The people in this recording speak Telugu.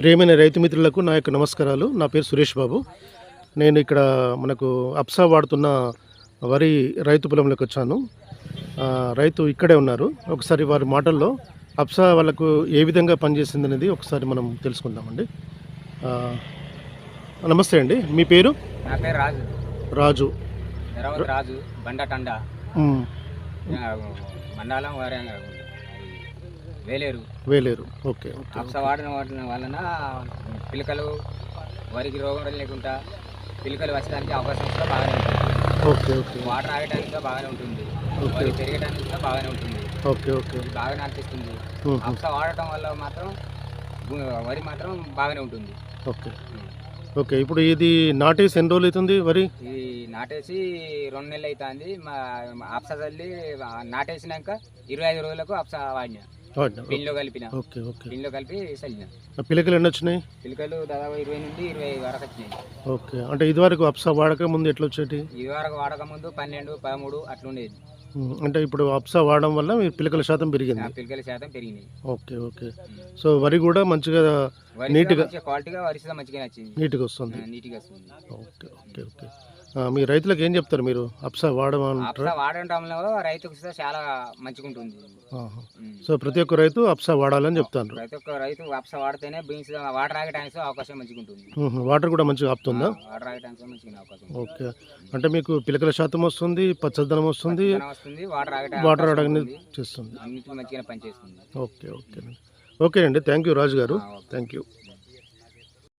ప్రియమైన రైతు మిత్రులకు నా యొక్క నమస్కారాలు. నా పేరు సురేష్ బాబు. నేను ఇక్కడ మనకు అప్సా వాడుతున్న వరి రైతు పొలంలోకి వచ్చాను. రైతు ఇక్కడే ఉన్నారు. ఒకసారి వారి మాటల్లో అప్సా వాళ్ళకు ఏ విధంగా పనిచేసింది అనేది ఒకసారి మనం తెలుసుకుందామండి. నమస్తే అండి. మీ పేరు? నా పేరు రాజు. రాజు. రాజు బండటండ మ్, ఆ, మండలం వారి వేలేరు. వేలేరు. ఓకే అప్స వాడిన వాటిన వలన పిలకలు వరికి రోగం లేకుండా పిలకలు వచ్చడానికి అవకాశం కూడా బాగానే ఉంటుంది. Okay okay. వాటర్ ఆగడానికి కూడా బాగానే ఉంటుంది. వరి పెరగడానికి కూడా బాగానే ఉంటుంది. Okay okay. బాగానే అనిపిస్తుంది. అప్స వాడటం వల్ల మాత్రం వరి మాత్రం బాగానే ఉంటుంది. ఓకే. ఓకే ఇప్పుడు ఇది నాటేసి ఎన్ని రోజులు అవుతుంది వరి? ఇది నాటేసి రెండు నెలలు అవుతుంది. మా అప్స చల్లి నాటేసినాక ఇరవై ఐదు రోజులకు అప్స వాడిన. పిల్లో కలిపిన. Okay okay. పిల్లో కలిపి చల్లిన పిలకలు ఎన్ని వచ్చినాయి? పిలకలు దాదాపు ఇరవై నుండి ఇరవై వరకు వచ్చినాయి. ఓకే. అంటే ఇదివరకు అప్సా వాడక ముందు ఎట్లా వచ్చేటి? ఇది వరకు వాడక ముందు పన్నెండు పదమూడు అట్లుండేది ఉమ్, అంటే ఇప్పుడు అప్సా వాడడం వల్ల మీ పిలకల శాతం పెరిగింది. పిలకల శాతం పెరిగినాయి ఓకే ఓకే. సో వరి కూడా మంచిగా నీట్గా- క్వాలిటీగా వరి మంచిగా నచ్చింది నీట్గా వస్తుంది. నీట్గా వస్తుంది. Okay okay okay. మీ రైతులకు ఏం చెప్తారు మీరు? అప్సా అప్స వాడమంటారా వాడటంలో రైతుకు కూడా చాలా మంచిగా ఉంటుంది ఆహా. సో ప్రతి ఒక్క రైతు అప్సా వాడాలని చెప్తాను. ప్రతి ఒక్క రైతు అప్స వాడితేనే బీన్స్ వాటర్ ఆగడానికి అవకాశం మంచిగా ఉంటుంది వాటర్ కూడా మంచిగా ఆపుతుందా? వాటర్ ఆగడానికి మంచిగా అవకాశం ఉంటుంది. ఓకే. అంటే మీకు పిలకల శాతం వస్తుంది పచ్చదనం వస్తుంది పచ్చదనం వస్తుంది వాటర్ ఆగడానికి వాటర్ అవకాశం ఆడని ఉంటుంది. చేస్తుంది. అన్నిటికీ మంచిగా పనిచేస్తుంది. Okay okay. ఓకే అండి. Thank you Raju garu. Thank you.